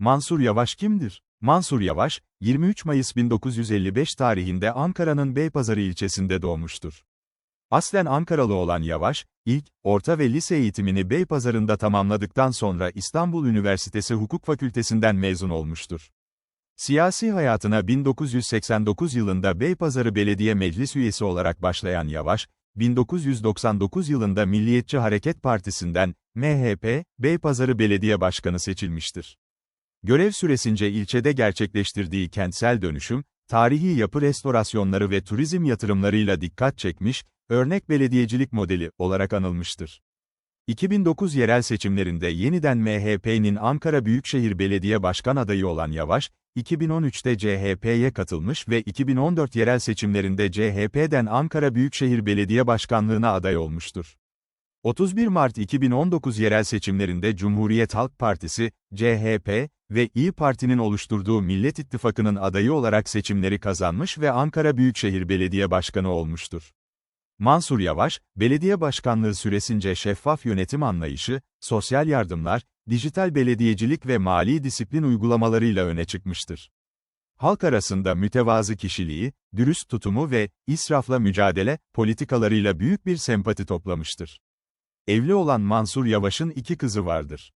Mansur Yavaş kimdir? Mansur Yavaş, 23 Mayıs 1955 tarihinde Ankara'nın Beypazarı ilçesinde doğmuştur. Aslen Ankaralı olan Yavaş, ilk, orta ve lise eğitimini Beypazarı'nda tamamladıktan sonra İstanbul Üniversitesi Hukuk Fakültesinden mezun olmuştur. Siyasi hayatına 1989 yılında Beypazarı Belediye Meclis üyesi olarak başlayan Yavaş, 1999 yılında Milliyetçi Hareket Partisi'nden, MHP, Beypazarı Belediye Başkanı seçilmiştir. Görev süresince ilçede gerçekleştirdiği kentsel dönüşüm, tarihi yapı restorasyonları ve turizm yatırımlarıyla dikkat çekmiş, örnek belediyecilik modeli olarak anılmıştır. 2009 yerel seçimlerinde yeniden MHP'nin Ankara Büyükşehir Belediye Başkan adayı olan Yavaş, 2013'te CHP'ye katılmış ve 2014 yerel seçimlerinde CHP'den Ankara Büyükşehir Belediye Başkanlığına aday olmuştur. 31 Mart 2019 yerel seçimlerinde Cumhuriyet Halk Partisi, CHP ve İyi Parti'nin oluşturduğu Millet İttifakı'nın adayı olarak seçimleri kazanmış ve Ankara Büyükşehir Belediye Başkanı olmuştur. Mansur Yavaş, belediye başkanlığı süresince şeffaf yönetim anlayışı, sosyal yardımlar, dijital belediyecilik ve mali disiplin uygulamalarıyla öne çıkmıştır. Halk arasında mütevazı kişiliği, dürüst tutumu ve israfla mücadele politikalarıyla büyük bir sempati toplamıştır. Evli olan Mansur Yavaş'ın iki kızı vardır.